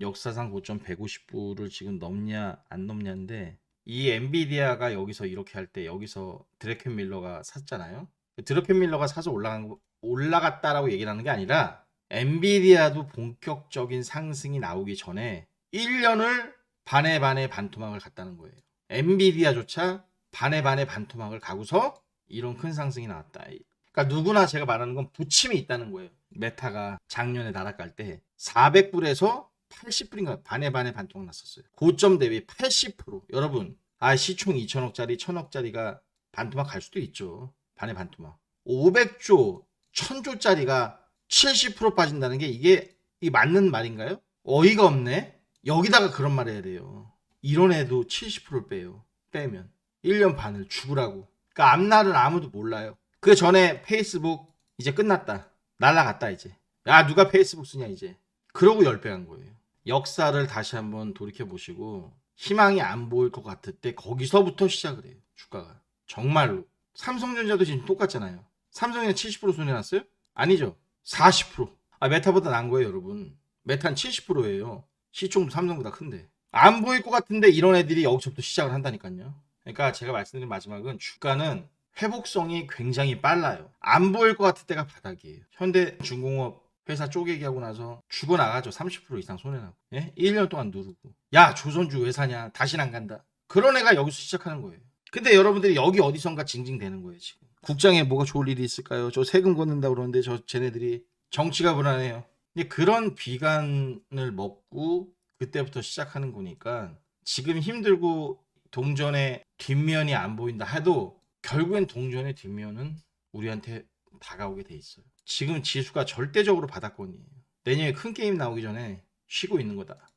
역사상 고점 150불을 지금 넘냐 안 넘냐인데 이 엔비디아가 여기서 이렇게 할 때 여기서 드래켄 밀러가 샀잖아요. 드래켄 밀러가 사서 올라간 거- 올라갔다라고 얘기를 하는 게 아니라 엔비디아도 본격적인 상승이 나오기 전에 1년을 반에 반에 반토막을 갔다는 거예요. 엔비디아조차 반에 반에 반토막을 가고서 이런 큰 상승이 나왔다. 그러니까 누구나 제가 말하는 건 부침이 있다는 거예요. 메타가 작년에 나락갈 때 400불에서 80불인가 반에 반에 반토막 났었어요. 고점 대비 80%. 여러분, 아 시총 2천억짜리, 1천억짜리가 반토막 갈 수도 있죠. 반에 반토막. 500조, 1000조짜리가 70% 빠진다는 게 이게 이 맞는 말인가요? 어이가 없네. 여기다가 그런 말 해야 돼요. 이런 애도 70%를 빼요. 빼면 1년 반을 죽으라고. 그러니까 앞날은 아무도 몰라요. 그 전에 페이스북 이제 끝났다. 날라갔다 이제. 야 누가 페이스북 쓰냐 이제. 그러고 10배 한 거예요. 역사를 다시 한번 돌이켜 보시고 희망이 안 보일 것 같을 때 거기서부터 시작을 해요. 주가가. 정말로. 삼성전자도 지금 똑같잖아요. 삼성이 70% 손해 났어요? 아니죠. 40%. 아, 메타보다 난 거예요, 여러분. 메타는 70%예요. 시총도 삼성보다 큰데. 안 보일 것 같은데 이런 애들이 여기서부터 시작을 한다니까요. 그러니까 제가 말씀드린 마지막은 주가는 회복성이 굉장히 빨라요. 안 보일 것 같을 때가 바닥이에요. 현대중공업 회사 쪼개기 하고 나서 죽어나가죠. 30% 이상 손해나고. 예? 1년 동안 누르고. 야, 조선주 왜 사냐? 다시는 안 간다. 그런 애가 여기서 시작하는 거예요. 근데 여러분들이 여기 어디선가 징징대는 거예요, 지금. 국장에 뭐가 좋을 일이 있을까요? 저 세금 걷는다 그러는데 저 쟤네들이 정치가 불안해요. 근데 그런 비관을 먹고 그때부터 시작하는 거니까 지금 힘들고 동전의 뒷면이 안 보인다 해도 결국엔 동전의 뒷면은 우리한테 다가오게 돼 있어요. 지금 지수가 절대적으로 바닥권이에요. 내년에 큰 게임 나오기 전에 쉬고 있는 거다.